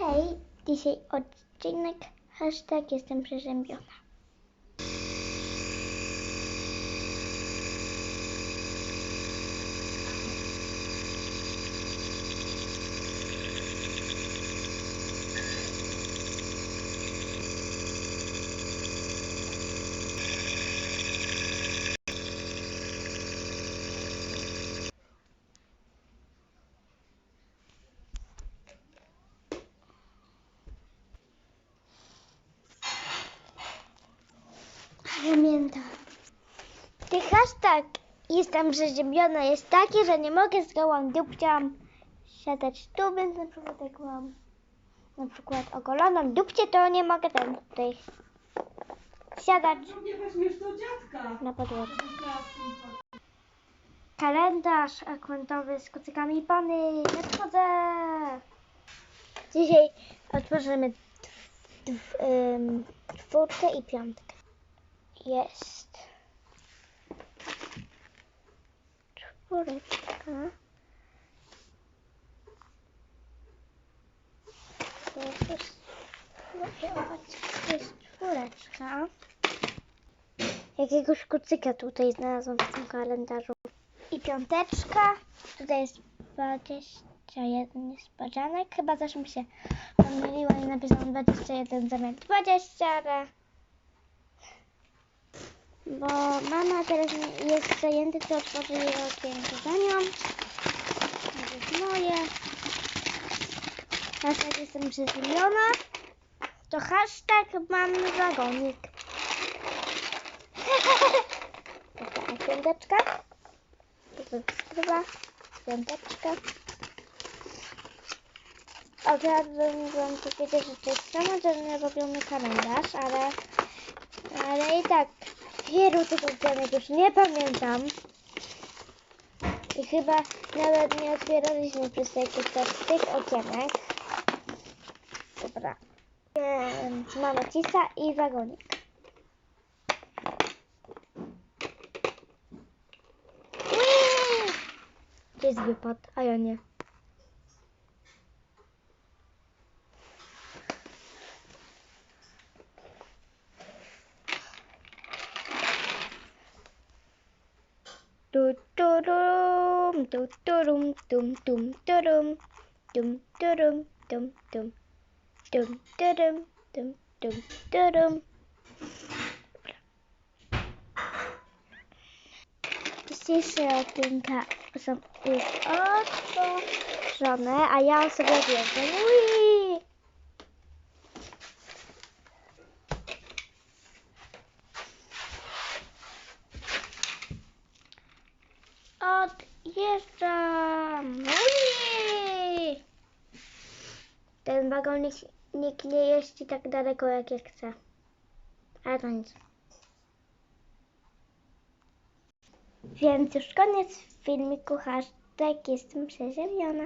Hej, dzisiaj odcinek hashtag jestem przeziębiona. Pamiętam. Ty hashtag jestem przeziębiona jest taki, że nie mogę z gołą dupcią siadać tu, więc na przykład jak mam na przykład ogoloną dupcie, to nie mogę tam tutaj siadać Nie weźmiesz do dziadka. na podłodze. Kalendarz akwentowy z kucykami pany. Nadchodzę! Dzisiaj otworzymy ym, czwórkę i piątkę. Jest. Czwóreczka. To jest, jest czwóreczka. Jakiegoś kucyka tutaj znalazłam w tym kalendarzu. I piąteczka. Tutaj jest 21 niespodzianek. Chyba też mi się pomyliło i napisałam 21 zamiast 20, ale... Bo mama teraz jest zajęta, to otworzy jej okienko za nią. To jest moje. Hashtag jestem przeziemiona. To hashtag mam wagonik. Taka piąteczka. Skrywa, piąteczka. Chciałabym wam powiedzieć, że to jest samodzielny robiony kalendarz, ale, ale i tak wielu tych okienek już nie pamiętam. I chyba nawet nie otwieraliśmy przez jakiś czas tych okienek. Dobra. Mamy cisa i wagonik. Gdzieś wypadł, a ja nie. Do do dum do dum dum dum dum dum dum dum dum dum dum dum dum dum. Siste ting som er oppå. Sånn er jeg, så går det over. Odjeżdżam. Ui! Ten wagonik nikt nie jeździ tak daleko jak ja chcę. Ale to nic. Więc już koniec filmiku. Hashtag jestem przeziemiona.